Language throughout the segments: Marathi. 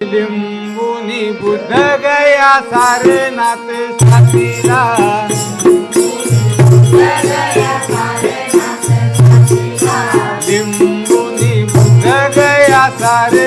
लिंबुनी बुद्ध गया सारे नाते साथीला. लिंबुनी बुद्ध गया सारे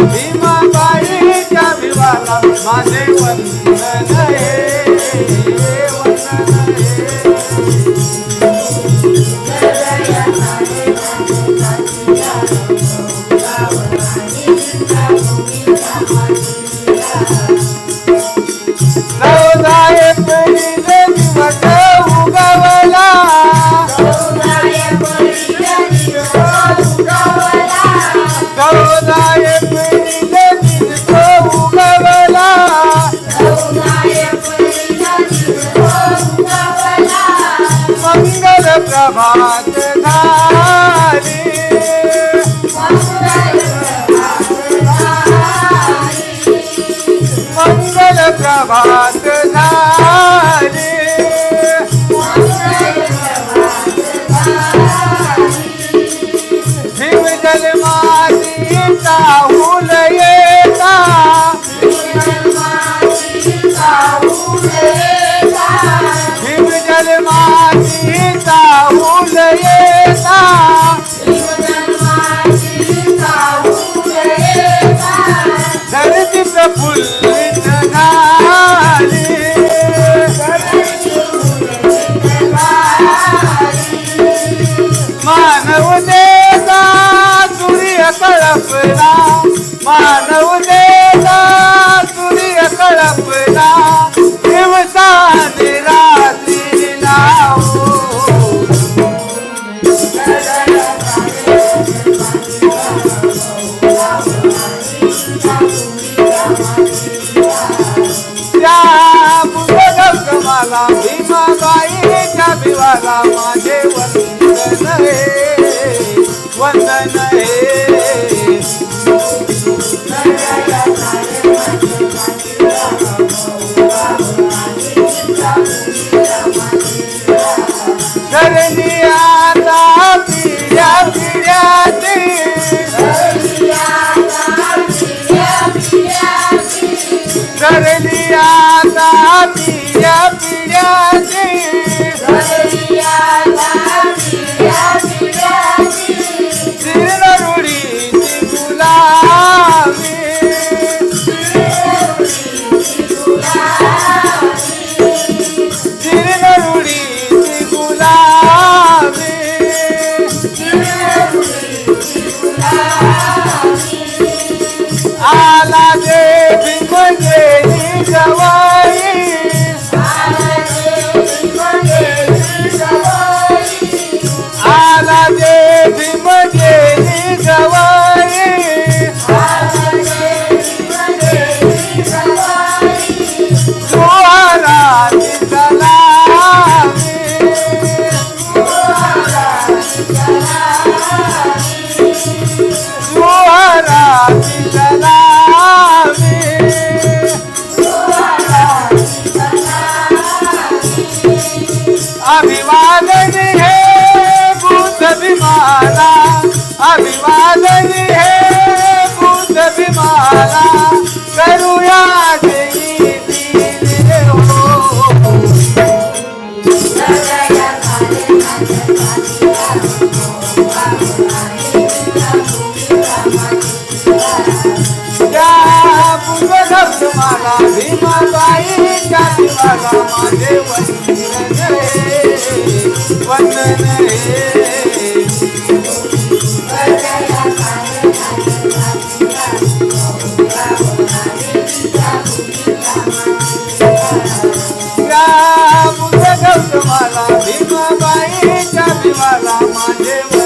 भीमा बाईच्या विवाला माझे भक्त धारी भीमाबाईला माझे वंदन रे वंदन रे धरणी आता पिढ्या पिढ्याची. धरणी आता पिढ्या मला भीमाबाईच्या दिवाला माझे वंदन वंदन हे गौतमाला भीमाबाईच्या दिवाला माझे